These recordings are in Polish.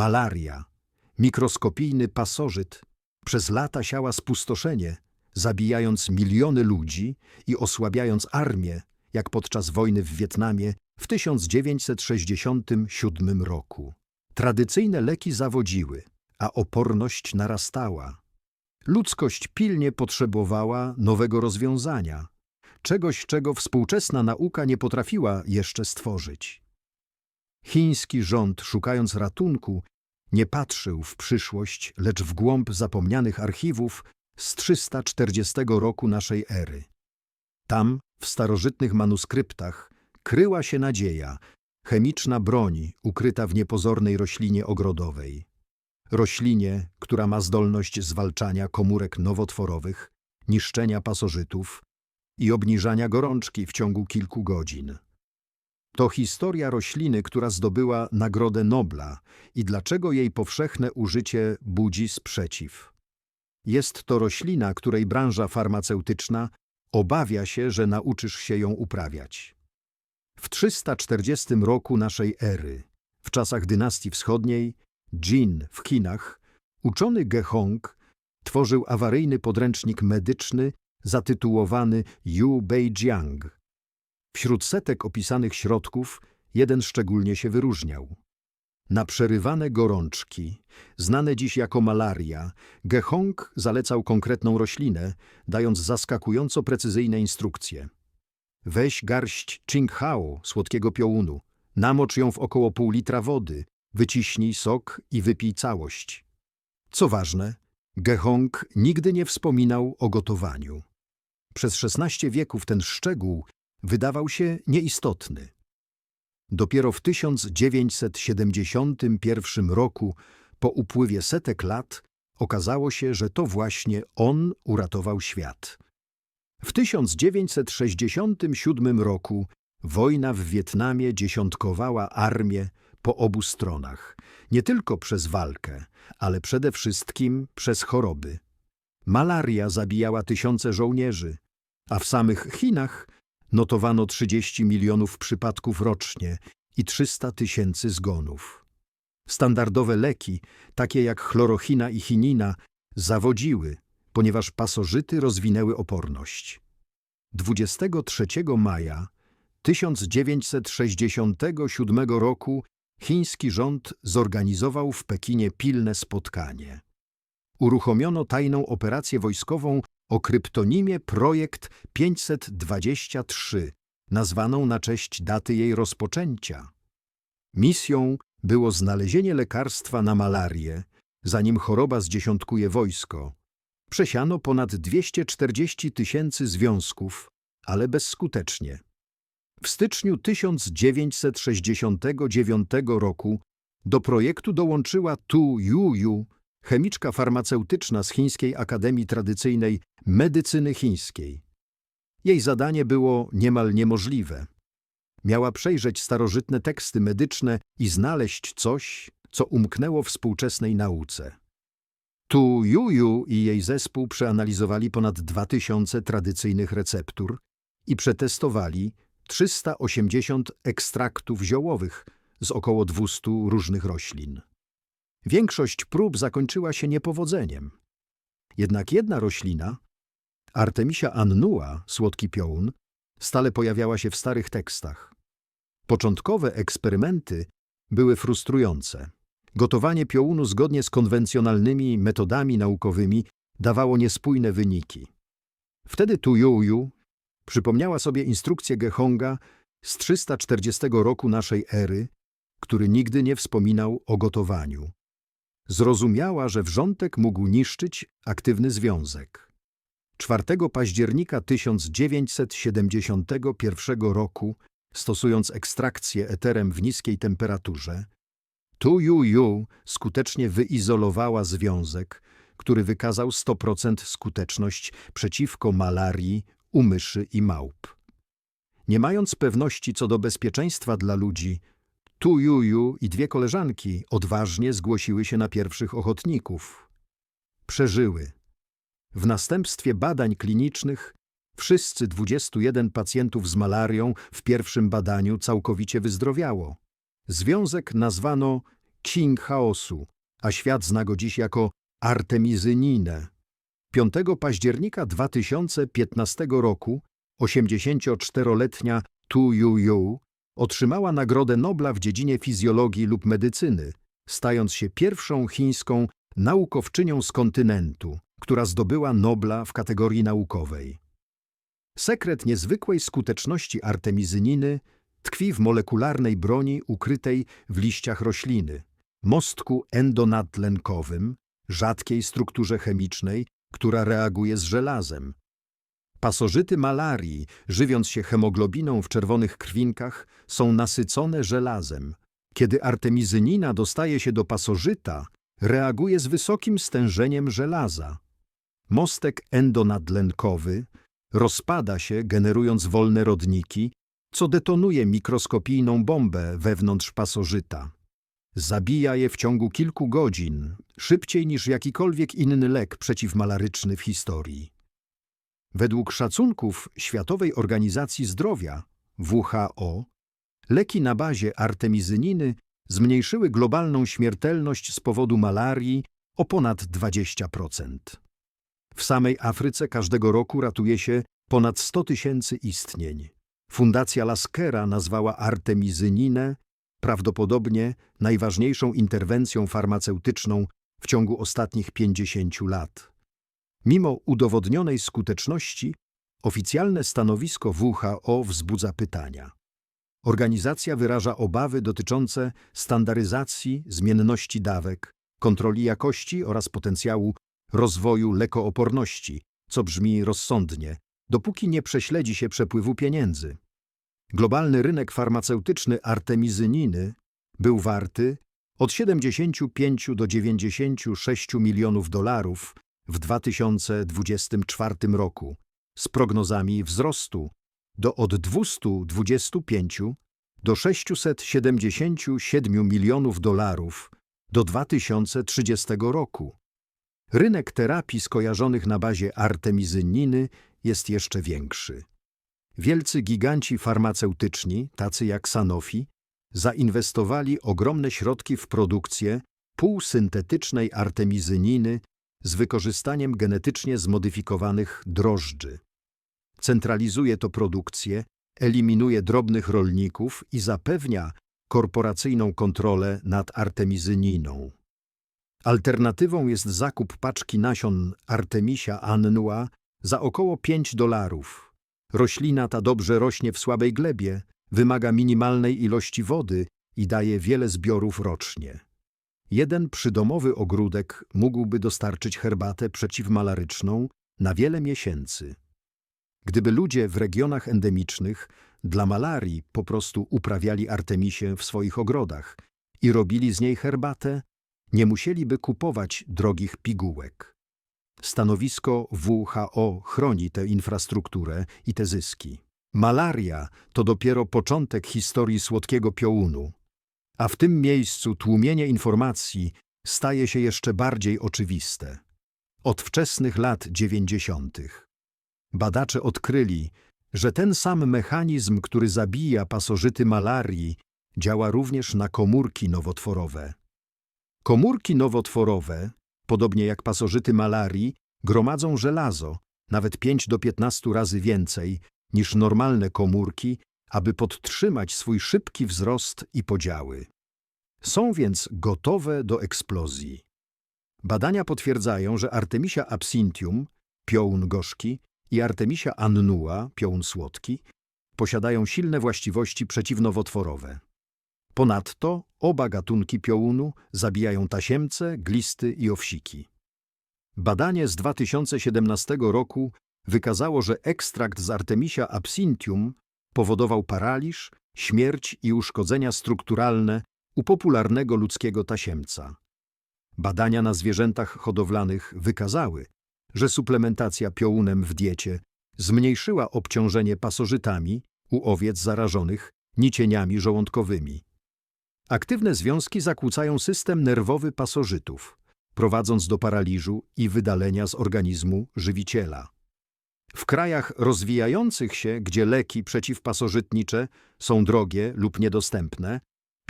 malaria, mikroskopijny pasożyt, przez lata siała spustoszenie, zabijając miliony ludzi i osłabiając armię, jak podczas wojny w Wietnamie w 1967 roku. Tradycyjne leki zawodziły, a oporność narastała. Ludzkość pilnie potrzebowała nowego rozwiązania, czegoś, czego współczesna nauka nie potrafiła jeszcze stworzyć. Chiński rząd, szukając ratunku, nie patrzył w przyszłość, lecz w głąb zapomnianych archiwów z 340 roku naszej ery. Tam, w starożytnych manuskryptach, kryła się nadzieja, chemiczna broń ukryta w niepozornej roślinie ogrodowej. Roślinie, która ma zdolność zwalczania komórek nowotworowych, niszczenia pasożytów i obniżania gorączki w ciągu kilku godzin. To historia rośliny, która zdobyła Nagrodę Nobla i dlaczego jej powszechne użycie budzi sprzeciw. Jest to roślina, której branża farmaceutyczna obawia się, że nauczysz się ją uprawiać. W 340 roku naszej ery, w czasach dynastii wschodniej, Jin w Chinach, uczony Gehong tworzył awaryjny podręcznik medyczny zatytułowany Yu Beijiang. Wśród setek opisanych środków jeden szczególnie się wyróżniał. Na przerywane gorączki, znane dziś jako malaria, Gehong zalecał konkretną roślinę, dając zaskakująco precyzyjne instrukcje. Weź garść Qinghao, słodkiego piołunu, namocz ją w około pół litra wody, wyciśnij sok i wypij całość. Co ważne, Gehong nigdy nie wspominał o gotowaniu. Przez szesnaście wieków ten szczegół wydawał się nieistotny. Dopiero w 1971 roku, po upływie setek lat, okazało się, że to właśnie on uratował świat. W 1967 roku wojna w Wietnamie dziesiątkowała armię po obu stronach, nie tylko przez walkę, ale przede wszystkim przez choroby. Malaria zabijała tysiące żołnierzy, a w samych Chinach notowano 30 milionów przypadków rocznie i 300 tysięcy zgonów. Standardowe leki, takie jak chlorochina i chinina, zawodziły, ponieważ pasożyty rozwinęły oporność. 23 maja 1967 roku chiński rząd zorganizował w Pekinie pilne spotkanie. Uruchomiono tajną operację wojskową o kryptonimie Projekt 523, nazwaną na cześć daty jej rozpoczęcia. Misją było znalezienie lekarstwa na malarię, zanim choroba zdziesiątkuje wojsko. Przesiano ponad 240 tysięcy związków, ale bezskutecznie. W styczniu 1969 roku do projektu dołączyła Tu Yuyu, chemiczka farmaceutyczna z Chińskiej Akademii Tradycyjnej Medycyny Chińskiej. Jej zadanie było niemal niemożliwe. Miała przejrzeć starożytne teksty medyczne i znaleźć coś, co umknęło współczesnej nauce. Tu Juju i jej zespół przeanalizowali ponad 2000 tradycyjnych receptur i przetestowali 380 ekstraktów ziołowych z około 200 różnych roślin. Większość prób zakończyła się niepowodzeniem. Jednak jedna roślina, Artemisia annua, słodki piołun, stale pojawiała się w starych tekstach. Początkowe eksperymenty były frustrujące. Gotowanie piołunu zgodnie z konwencjonalnymi metodami naukowymi dawało niespójne wyniki. Wtedy Tujuju przypomniała sobie instrukcję Gehonga z 340 roku naszej ery, który nigdy nie wspominał o gotowaniu. Zrozumiała, że wrzątek mógł niszczyć aktywny związek. 4 października 1971 roku, stosując ekstrakcję eterem w niskiej temperaturze, Tu Yu Yu skutecznie wyizolowała związek, który wykazał 100% skuteczność przeciwko malarii u myszy i małp. Nie mając pewności co do bezpieczeństwa dla ludzi, Tu Juju i dwie koleżanki odważnie zgłosiły się na pierwszych ochotników. Przeżyły. W następstwie badań klinicznych wszyscy 21 pacjentów z malarią w pierwszym badaniu całkowicie wyzdrowiało. Związek nazwano king chaosu, a świat zna go dziś jako artemizyninę. 5 października 2015 roku 84-letnia Tu Yu Yu otrzymała Nagrodę Nobla w dziedzinie fizjologii lub medycyny, stając się pierwszą chińską naukowczynią z kontynentu, która zdobyła Nobla w kategorii naukowej. Sekret niezwykłej skuteczności artemizyniny tkwi w molekularnej broni ukrytej w liściach rośliny, mostku endonatlenkowym, rzadkiej strukturze chemicznej, która reaguje z żelazem. Pasożyty malarii, żywiąc się hemoglobiną w czerwonych krwinkach, są nasycone żelazem. Kiedy artemizynina dostaje się do pasożyta, reaguje z wysokim stężeniem żelaza. Mostek endonadlenkowy rozpada się, generując wolne rodniki, co detonuje mikroskopijną bombę wewnątrz pasożyta. Zabija je w ciągu kilku godzin, szybciej niż jakikolwiek inny lek przeciwmalaryczny w historii. Według szacunków Światowej Organizacji Zdrowia WHO, leki na bazie artemizyniny zmniejszyły globalną śmiertelność z powodu malarii o ponad 20%. W samej Afryce każdego roku ratuje się ponad 100 tysięcy istnień. Fundacja Laskera nazwała artemizyninę prawdopodobnie najważniejszą interwencją farmaceutyczną w ciągu ostatnich 50 lat. Mimo udowodnionej skuteczności, oficjalne stanowisko WHO wzbudza pytania. Organizacja wyraża obawy dotyczące standaryzacji, zmienności dawek, kontroli jakości oraz potencjału rozwoju lekooporności, co brzmi rozsądnie, dopóki nie prześledzi się przepływu pieniędzy. Globalny rynek farmaceutyczny artemizyniny był warty od 75 do 96 milionów dolarów w 2024 roku, z prognozami wzrostu do od 225 do 677 milionów dolarów do 2030 roku. Rynek terapii skojarzonych na bazie artemizyniny jest jeszcze większy. Wielcy giganci farmaceutyczni, tacy jak Sanofi, zainwestowali ogromne środki w produkcję półsyntetycznej artemizyniny z wykorzystaniem genetycznie zmodyfikowanych drożdży. Centralizuje to produkcję, eliminuje drobnych rolników i zapewnia korporacyjną kontrolę nad artemizyniną. Alternatywą jest zakup paczki nasion Artemisia annua za około 5 dolarów. Roślina ta dobrze rośnie w słabej glebie, wymaga minimalnej ilości wody i daje wiele zbiorów rocznie. Jeden przydomowy ogródek mógłby dostarczyć herbatę przeciwmalaryczną na wiele miesięcy. Gdyby ludzie w regionach endemicznych dla malarii po prostu uprawiali artemisie w swoich ogrodach i robili z niej herbatę, nie musieliby kupować drogich pigułek. Stanowisko WHO chroni tę infrastrukturę i te zyski. Malaria to dopiero początek historii słodkiego piołunu, a w tym miejscu tłumienie informacji staje się jeszcze bardziej oczywiste. Od wczesnych lat dziewięćdziesiątych badacze odkryli, że ten sam mechanizm, który zabija pasożyty malarii, działa również na komórki nowotworowe. Komórki nowotworowe, podobnie jak pasożyty malarii, gromadzą żelazo, nawet 5 do 15 razy więcej niż normalne komórki, aby podtrzymać swój szybki wzrost i podziały. Są więc gotowe do eksplozji. Badania potwierdzają, że Artemisia absinthium, piołun gorzki, i Artemisia annua, piołun słodki, posiadają silne właściwości przeciwnowotworowe. Ponadto oba gatunki piołunu zabijają tasiemce, glisty i owsiki. Badanie z 2017 roku wykazało, że ekstrakt z Artemisia absinthium powodował paraliż, śmierć i uszkodzenia strukturalne u popularnego ludzkiego tasiemca. Badania na zwierzętach hodowlanych wykazały, że suplementacja piołunem w diecie zmniejszyła obciążenie pasożytami u owiec zarażonych nicieniami żołądkowymi. Aktywne związki zakłócają system nerwowy pasożytów, prowadząc do paraliżu i wydalenia z organizmu żywiciela. W krajach rozwijających się, gdzie leki przeciwpasożytnicze są drogie lub niedostępne,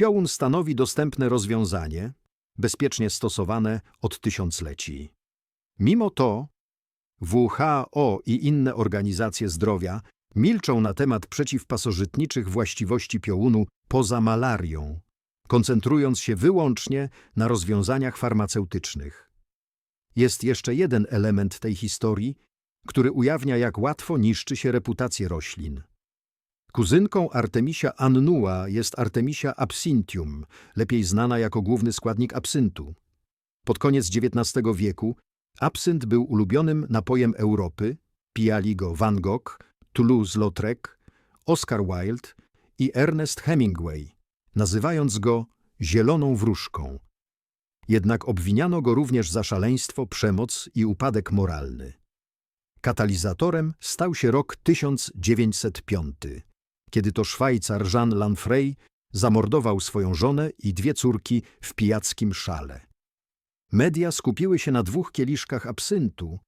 Piołun stanowi dostępne rozwiązanie, bezpiecznie stosowane od tysiącleci. Mimo to WHO i inne organizacje zdrowia milczą na temat przeciwpasożytniczych właściwości piołunu poza malarią, koncentrując się wyłącznie na rozwiązaniach farmaceutycznych. Jest jeszcze jeden element tej historii, który ujawnia, jak łatwo niszczy się reputację roślin. Kuzynką Artemisia annua jest Artemisia absinthium, lepiej znana jako główny składnik absyntu. Pod koniec XIX wieku absynt był ulubionym napojem Europy, pijali go Van Gogh, Toulouse-Lautrec, Oscar Wilde i Ernest Hemingway, nazywając go zieloną wróżką. Jednak obwiniano go również za szaleństwo, przemoc i upadek moralny. Katalizatorem stał się rok 1905, kiedy to Szwajcar Jean Lanfrey zamordował swoją żonę i dwie córki w pijackim szale. Media skupiły się na dwóch kieliszkach absyntu,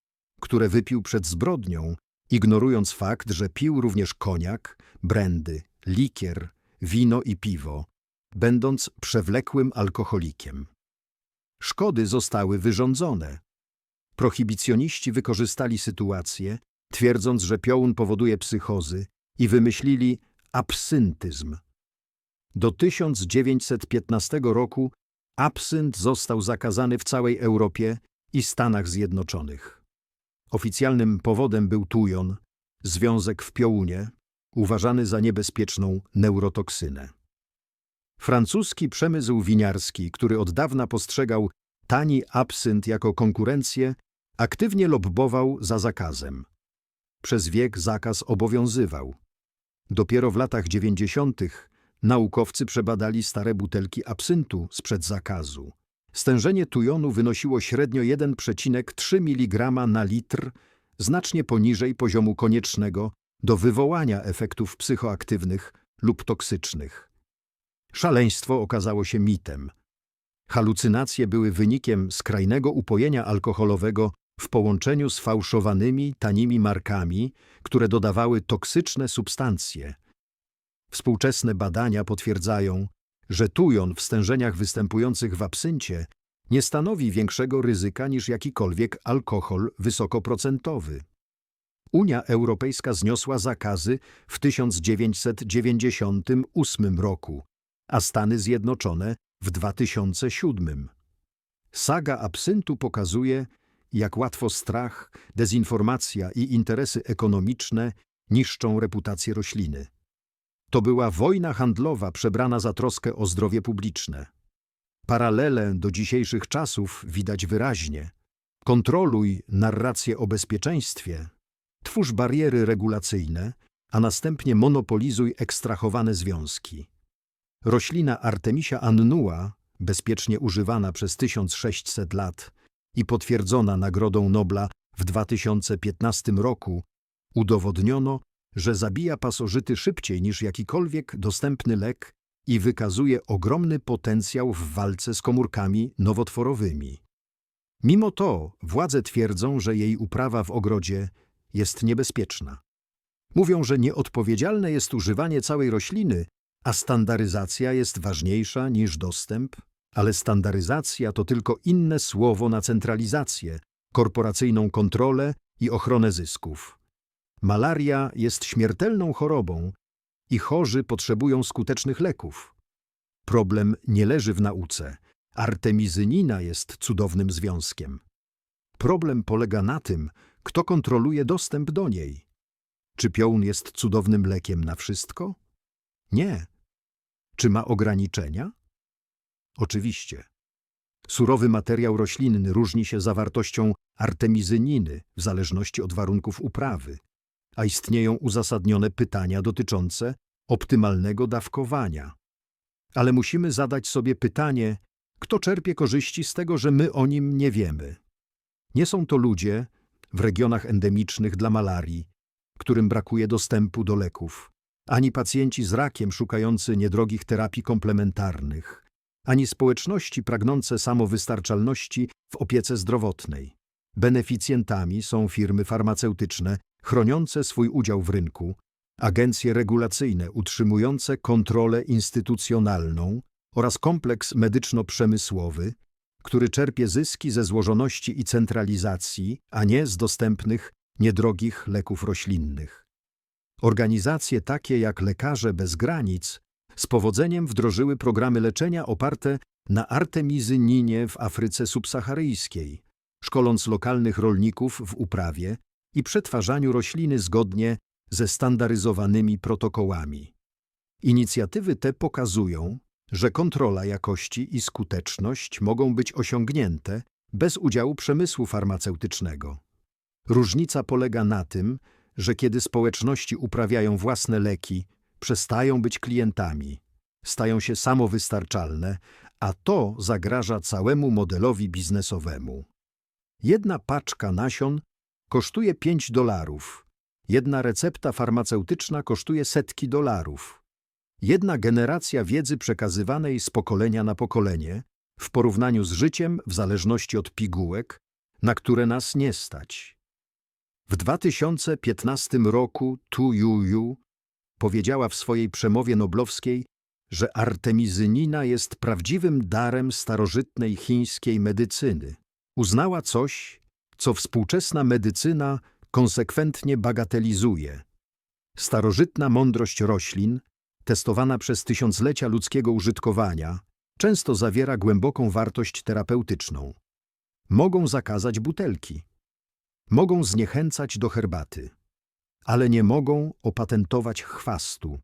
które wypił przed zbrodnią, ignorując fakt, że pił również koniak, brandy, likier, wino i piwo, będąc przewlekłym alkoholikiem. Szkody zostały wyrządzone. Prohibicjoniści wykorzystali sytuację, twierdząc, że piołun powoduje psychozy i wymyślili absyntyzm. Do 1915 roku absynt został zakazany w całej Europie i Stanach Zjednoczonych. Oficjalnym powodem był tujon, związek w piołunie, uważany za niebezpieczną neurotoksynę. Francuski przemysł winiarski, który od dawna postrzegał tani absynt jako konkurencję, aktywnie lobbował za zakazem. Przez wiek zakaz obowiązywał. Dopiero w latach dziewięćdziesiątych naukowcy przebadali stare butelki absyntu sprzed zakazu. Stężenie tujonu wynosiło średnio 1,3 mg na litr, znacznie poniżej poziomu koniecznego do wywołania efektów psychoaktywnych lub toksycznych. Szaleństwo okazało się mitem. Halucynacje były wynikiem skrajnego upojenia alkoholowego w połączeniu z fałszowanymi, tanimi markami, które dodawały toksyczne substancje. Współczesne badania potwierdzają, że tujon w stężeniach występujących w absyncie nie stanowi większego ryzyka niż jakikolwiek alkohol wysokoprocentowy. Unia Europejska zniosła zakazy w 1998 roku, a Stany Zjednoczone w 2007. Saga absyntu pokazuje, jak łatwo strach, dezinformacja i interesy ekonomiczne niszczą reputację rośliny. To była wojna handlowa przebrana za troskę o zdrowie publiczne. Paralele do dzisiejszych czasów widać wyraźnie. Kontroluj narrację o bezpieczeństwie, twórz bariery regulacyjne, a następnie monopolizuj ekstrahowane związki. Roślina Artemisia annua, bezpiecznie używana przez 1600 lat i potwierdzona Nagrodą Nobla w 2015 roku, udowodniono, że zabija pasożyty szybciej niż jakikolwiek dostępny lek i wykazuje ogromny potencjał w walce z komórkami nowotworowymi. Mimo to władze twierdzą, że jej uprawa w ogrodzie jest niebezpieczna. Mówią, że nieodpowiedzialne jest używanie całej rośliny, a standaryzacja jest ważniejsza niż dostęp, ale standaryzacja to tylko inne słowo na centralizację, korporacyjną kontrolę i ochronę zysków. Malaria jest śmiertelną chorobą i chorzy potrzebują skutecznych leków. Problem nie leży w nauce. Artemizynina jest cudownym związkiem. Problem polega na tym, kto kontroluje dostęp do niej. Czy piołun jest cudownym lekiem na wszystko? Nie. Czy ma ograniczenia? Oczywiście. Surowy materiał roślinny różni się zawartością artemizyniny w zależności od warunków uprawy, a istnieją uzasadnione pytania dotyczące optymalnego dawkowania. Ale musimy zadać sobie pytanie, kto czerpie korzyści z tego, że my o nim nie wiemy. Nie są to ludzie w regionach endemicznych dla malarii, którym brakuje dostępu do leków, ani pacjenci z rakiem szukający niedrogich terapii komplementarnych, ani społeczności pragnące samowystarczalności w opiece zdrowotnej. Beneficjentami są firmy farmaceutyczne chroniące swój udział w rynku, agencje regulacyjne utrzymujące kontrolę instytucjonalną oraz kompleks medyczno-przemysłowy, który czerpie zyski ze złożoności i centralizacji, a nie z dostępnych, niedrogich leków roślinnych. Organizacje takie jak Lekarze Bez Granic z powodzeniem wdrożyły programy leczenia oparte na artemizyninie w Afryce subsaharyjskiej, szkoląc lokalnych rolników w uprawie i przetwarzaniu rośliny zgodnie ze standaryzowanymi protokołami. Inicjatywy te pokazują, że kontrola jakości i skuteczność mogą być osiągnięte bez udziału przemysłu farmaceutycznego. Różnica polega na tym, że kiedy społeczności uprawiają własne leki, przestają być klientami, stają się samowystarczalne, a to zagraża całemu modelowi biznesowemu. Jedna paczka nasion kosztuje 5 dolarów, jedna recepta farmaceutyczna kosztuje setki dolarów. Jedna generacja wiedzy przekazywanej z pokolenia na pokolenie w porównaniu z życiem w zależności od pigułek, na które nas nie stać. W 2015 roku Tu Yu powiedziała w swojej przemowie noblowskiej, że artemizynina jest prawdziwym darem starożytnej chińskiej medycyny. Uznała coś, co współczesna medycyna konsekwentnie bagatelizuje. Starożytna mądrość roślin, testowana przez tysiąclecia ludzkiego użytkowania, często zawiera głęboką wartość terapeutyczną. Mogą zakazać butelki. Mogą zniechęcać do herbaty. Ale nie mogą opatentować chwastu.